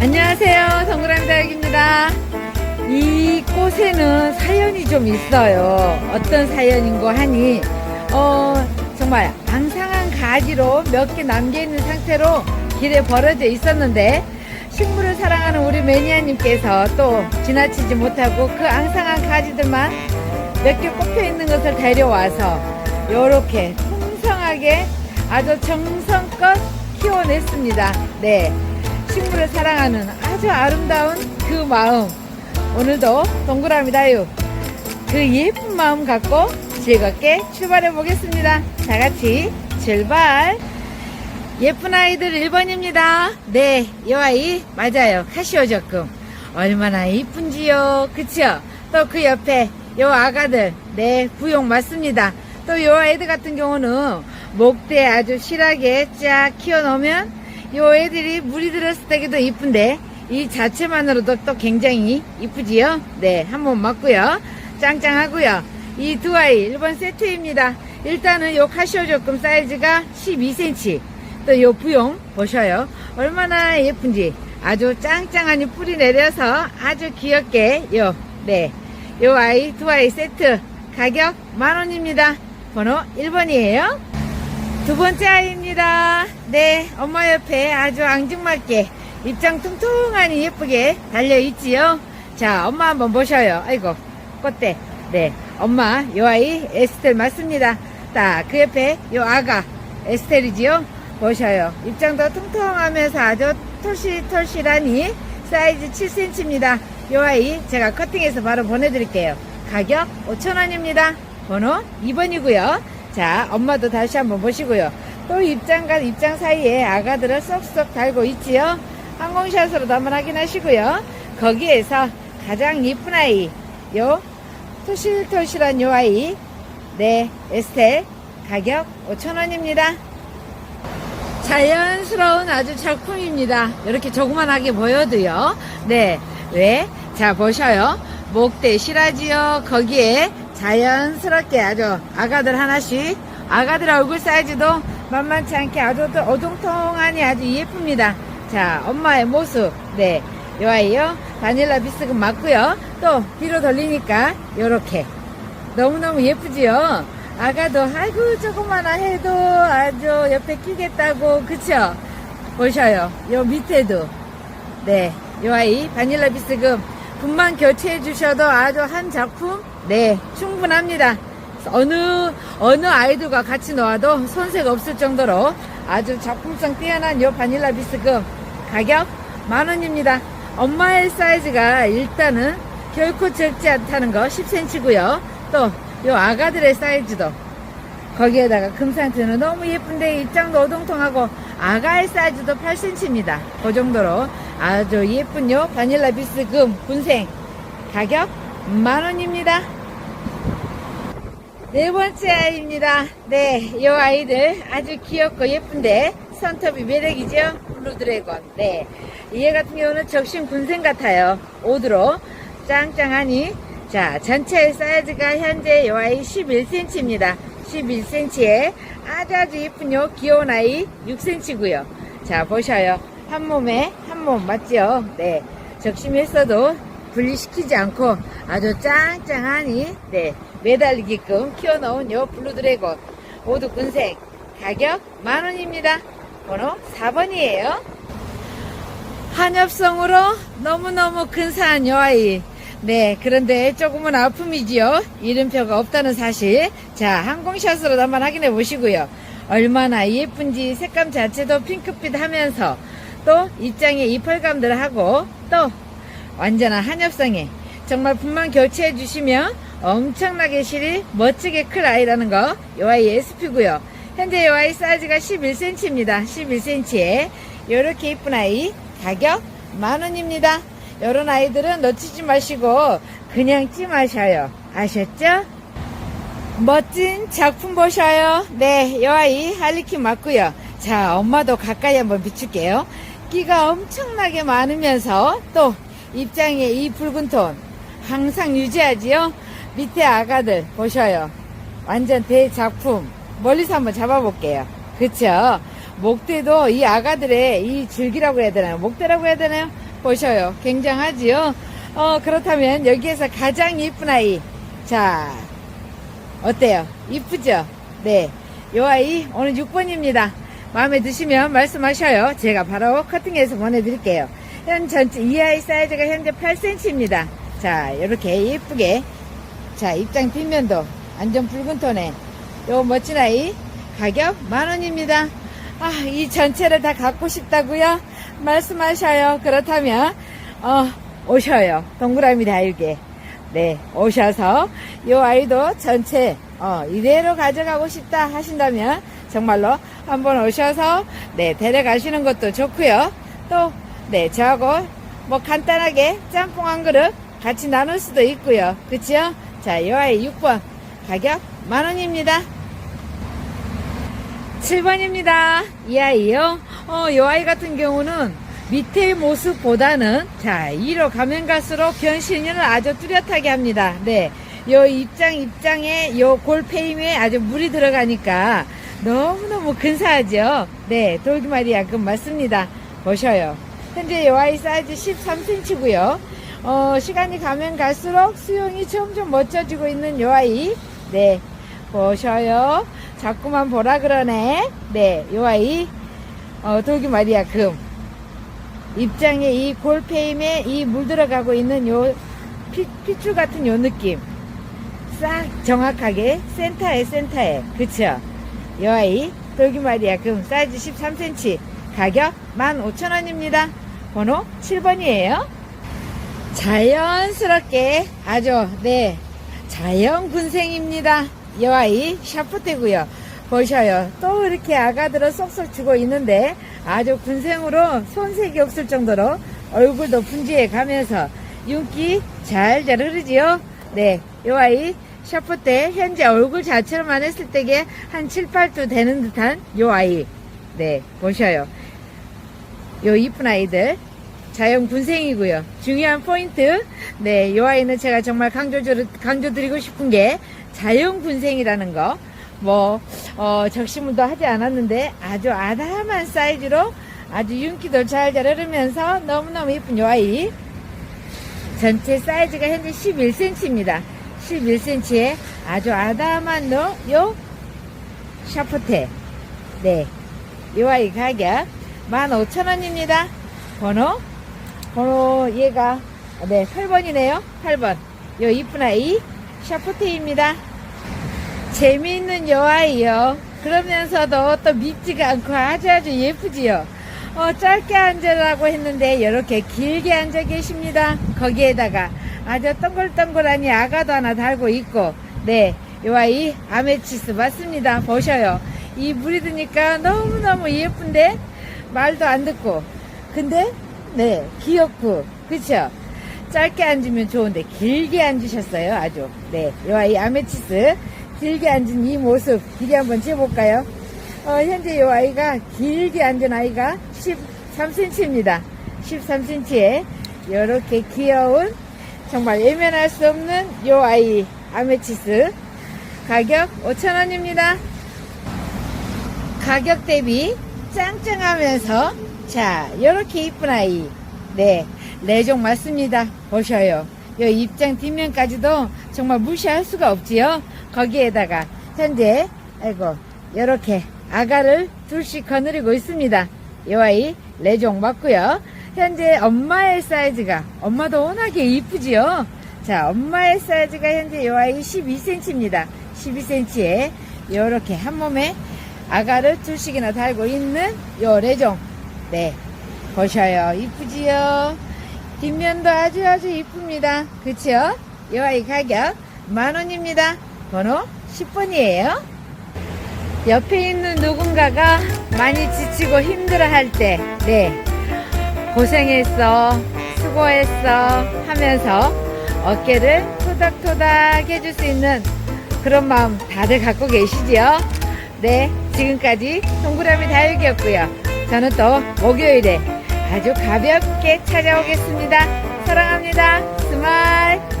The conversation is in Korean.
안녕하세요. 동그라미 다육입니다. 이 꽃에는 사연이 좀 있어요. 어떤 사연인고 하니, 어, 정말 앙상한 가지로 몇 개 남겨있는 상태로 길에 벌어져 있었는데, 식물을 사랑하는 우리 매니아님께서 또 지나치지 못하고 그 앙상한 가지들만 몇 개 꼽혀 있는 것을 데려와서 이렇게 풍성하게 아주 정성껏 키워냈습니다. 네. 식물을 사랑하는 아주 아름다운 그 마음. 오늘도 동그라미 다육. 그 예쁜 마음 갖고 즐겁게 출발해 보겠습니다. 다 같이 출발. 예쁜 아이들 1번입니다. 네, 이 아이 맞아요. 카시오 적금. 얼마나 이쁜지요. 그쵸? 또 그 옆에 요 아가들. 네, 부용 맞습니다. 또 요 아이들 같은 경우는 목대 아주 실하게 쫙 키워놓으면 요 애들이 물이 들었을 때도 이쁜데 이 자체만으로도 또 굉장히 이쁘지요? 네, 한번 맞고요. 짱짱하고요. 이 두 아이 1번 세트입니다. 일단은 요 카시오 조금 사이즈가 12cm. 또 요 부용 보셔요. 얼마나 예쁜지 아주 짱짱하니 뿌리 내려서 아주 귀엽게 요, 네. 요 아이 두 아이 세트 가격 만원입니다. 번호 1번이에요. 두 번째 아이입니다. 네, 엄마 옆에 아주 앙증맞게 입장 퉁퉁하니 예쁘게 달려있지요. 자, 엄마 한번 보셔요. 아이고, 꽃대. 네, 엄마, 요 아이 에스텔 맞습니다. 딱, 그 옆에 요 아가 에스텔이지요. 보셔요. 입장도 퉁퉁하면서 아주 털실털실하니 사이즈 7cm입니다. 요 아이 제가 커팅해서 바로 보내드릴게요. 가격 5,000원입니다. 번호 2번이고요. 자, 엄마도 다시 한번 보시고요. 또 입장과 입장 사이에 아가들을 쏙쏙 달고 있지요. 항공샷으로도 한번 확인하시고요. 거기에서 가장 이쁜 아이, 요 토실토실한 요 아이, 네, 에스텔 가격 5,000원입니다. 자연스러운 아주 작품입니다. 이렇게 조그만하게 보여도요. 네, 왜? 자, 보셔요. 목대 실하지요. 거기에 자연스럽게 아주 아가들 하나씩 아가들 얼굴 사이즈도 만만치 않게 아주 또 어동통하니 아주 예쁩니다. 자, 엄마의 모습. 네. 요 아이요. 바닐라 비스금 맞고요. 또 뒤로 돌리니까 요렇게 너무너무 예쁘지요? 아가도 아이고 조그마나 해도 아주 옆에 끼겠다고 그쵸? 보셔요. 요 밑에도 네. 요 아이 바닐라 비스금 분만 교체해 주셔도 아주 한 작품 네 충분합니다. 어느 어느 아이들과 같이 놓아도 손색 없을 정도로 아주 작품성 뛰어난 요 바닐라 비스금 가격 만 원입니다. 엄마의 사이즈가 일단은 결코 적지 않다는 거 10cm고요. 또 요 아가들의 사이즈도 거기에다가 금상트는 너무 예쁜데 입장도 오동통하고 아가의 사이즈도 8cm입니다. 그 정도로 아주 예쁜 요 바닐라 비스금 군생 가격 만원입니다. 네 번째 아이입니다. 네, 이 아이들 아주 귀엽고 예쁜데 손톱이 매력이죠? 블루 드래곤. 네, 얘 같은 경우는 적신 군생 같아요. 옷으로 짱짱하니 자 전체 사이즈가 현재 이 아이 11cm입니다. 11cm에 아주 아주 예쁜 요 귀여운 아이 6cm고요. 자 보셔요. 한 몸에 한 몸 맞죠? 네, 적심했어도 분리시키지 않고 아주 짱짱하니 네. 매달리게끔 키워놓은 요 블루드래곤. 모두 군색 가격 만원입니다. 번호 4번이에요. 한엽성으로 너무너무 근사한 요 아이. 네 그런데 조금은 아픔이지요. 이름표가 없다는 사실. 자 항공샷으로 한번 확인해 보시고요. 얼마나 예쁜지 색감 자체도 핑크빛 하면서 또 입장에 이펄감들 하고 또 완전한 한엽성에 정말 분만 교체해 주시면 엄청나게 실이 멋지게 클 아이라는 거. 요 아이 SP고요. 현재 요 아이 사이즈가 11cm입니다. 11cm에 요렇게 이쁜 아이 가격 만원입니다. 요런 아이들은 놓치지 마시고 그냥 찜하셔요. 아셨죠? 멋진 작품 보셔요. 네, 요 아이 할리퀸 맞고요. 자, 엄마도 가까이 한번 비출게요. 끼가 엄청나게 많으면서 또 입장에 이 붉은 톤 항상 유지하지요. 밑에 아가들 보셔요. 완전 대작품. 멀리서 한번 잡아볼게요. 그쵸? 목대도 이 아가들의 이 줄기라고 해야 되나요? 목대라고 해야 되나요? 보셔요. 굉장하지요? 어, 그렇다면 여기에서 가장 예쁜 아이. 자, 어때요? 이쁘죠? 네. 요 아이 오늘 6번입니다. 마음에 드시면 말씀하셔요. 제가 바로 커팅해서 보내드릴게요. 현 전체 이 아이 사이즈가 현재 8cm입니다. 자, 이렇게 예쁘게. 자, 입장 뒷면도 완전 붉은 톤에 요 멋진 아이 가격 만원입니다. 아, 이 전체를 다 갖고 싶다고요? 말씀하셔요. 그렇다면 어, 오셔요. 동그라미 다육에. 네, 오셔서 요 아이도 전체 어, 이대로 가져가고 싶다 하신다면 정말로 한번 오셔서 네, 데려가시는 것도 좋고요. 또 네, 저하고 뭐 간단하게 짬뽕 한 그릇 같이 나눌 수도 있고요. 그치요? 자, 요 아이 6번 가격 만 원입니다. 7번입니다. 이 아이요. 어, 이 아이 같은 경우는 밑의 모습보다는 자, 위로 가면 갈수록 변신을 아주 뚜렷하게 합니다. 네. 요 입장 입장에 요 골페임에 아주 물이 들어가니까 너무너무 근사하죠. 네, 돌기말이야금 맞습니다. 보셔요. 현재 요 아이 사이즈 13cm고요. 어, 시간이 가면 갈수록 수영이 점점 멋져지고 있는 요 아이. 네, 보셔요. 자꾸만 보라 그러네. 네, 요 아이. 어, 돌기 말이야, 금. 입장에 이 골페임에 이 물 들어가고 있는 요 피, 피추 같은 요 느낌. 싹 정확하게 센터에 센터에. 그쵸? 요 아이. 돌기 말이야, 금. 사이즈 13cm. 가격 15,000원입니다. 번호 7번이에요. 자연스럽게 아주, 네. 자연 군생입니다. 이 아이 샤프트고요. 보셔요. 또 이렇게 아가들을 쏙쏙 주고 있는데 아주 군생으로 손색이 없을 정도로 얼굴도 분지해 가면서 윤기 잘잘 흐르지요. 네, 이 아이 샤프트 현재 얼굴 자체로만 했을 때게 한 7, 8주 되는 듯한 이 아이. 네, 보셔요. 요 이쁜 아이들 자연 군생이고요. 중요한 포인트. 네, 이 아이는 제가 정말 강조 강조드리고 싶은 게 자연 군생이라는 거. 뭐 어, 적시물도 하지 않았는데 아주 아담한 사이즈로 아주 윤기도 잘잘 흐르면서 너무너무 예쁜 요 아이. 전체 사이즈가 현재 11cm입니다. 11cm에 아주 아담한 요, 요? 샤프테. 네. 요 아이 가격 15,000원입니다. 번호? 번호 얘가 네 8번이네요. 8번. 요 이쁜 아이 샤프테입니다. 재미있는 요 아이요. 그러면서도 또 밉지가 않고 아주 아주 예쁘지요. 어, 짧게 앉으라고 했는데 이렇게 길게 앉아 계십니다. 거기에다가 아주 동글동글하니 아가도 하나 달고 있고 네요 아이 아메치스 맞습니다 보셔요 이 물이 드니까 너무너무 예쁜데 말도 안 듣고 근데 네, 귀엽고, 그쵸? 짧게 앉으면 좋은데, 길게 앉으셨어요, 아주. 네, 이 아이 아메치스, 길게 앉은 이 모습, 길이 한번 재볼까요? 어, 현재 이 아이가, 길게 앉은 아이가 13cm입니다. 13cm에, 이렇게 귀여운, 정말 예면할 수 없는 이 아이, 아메치스. 가격 5,000원입니다. 가격 대비 짱짱하면서 자, 요렇게 이쁜 아이. 네, 레종 맞습니다. 보셔요. 요 입장 뒷면까지도 정말 무시할 수가 없지요. 거기에다가 현재 아이고 요렇게 아가를 둘씩 거느리고 있습니다. 요 아이 레종 맞고요. 현재 엄마의 사이즈가 엄마도 워낙에 이쁘지요. 자, 엄마의 사이즈가 현재 요 아이 12cm입니다. 12cm에 요렇게 한 몸에 아가를 둘씩이나 달고 있는 요 레종 네, 보셔요. 이쁘지요? 뒷면도 아주 아주 이쁩니다. 그쵸? 이 아이 가격 만원입니다. 번호 10번이에요. 옆에 있는 누군가가 많이 지치고 힘들어 할 때, 네, 고생했어, 수고했어 하면서 어깨를 토닥토닥 해줄 수 있는 그런 마음 다들 갖고 계시지요? 네, 지금까지 동그라미 다육이었고요. 저는 또 목요일에 아주 가볍게 찾아오겠습니다. 사랑합니다. 스마일.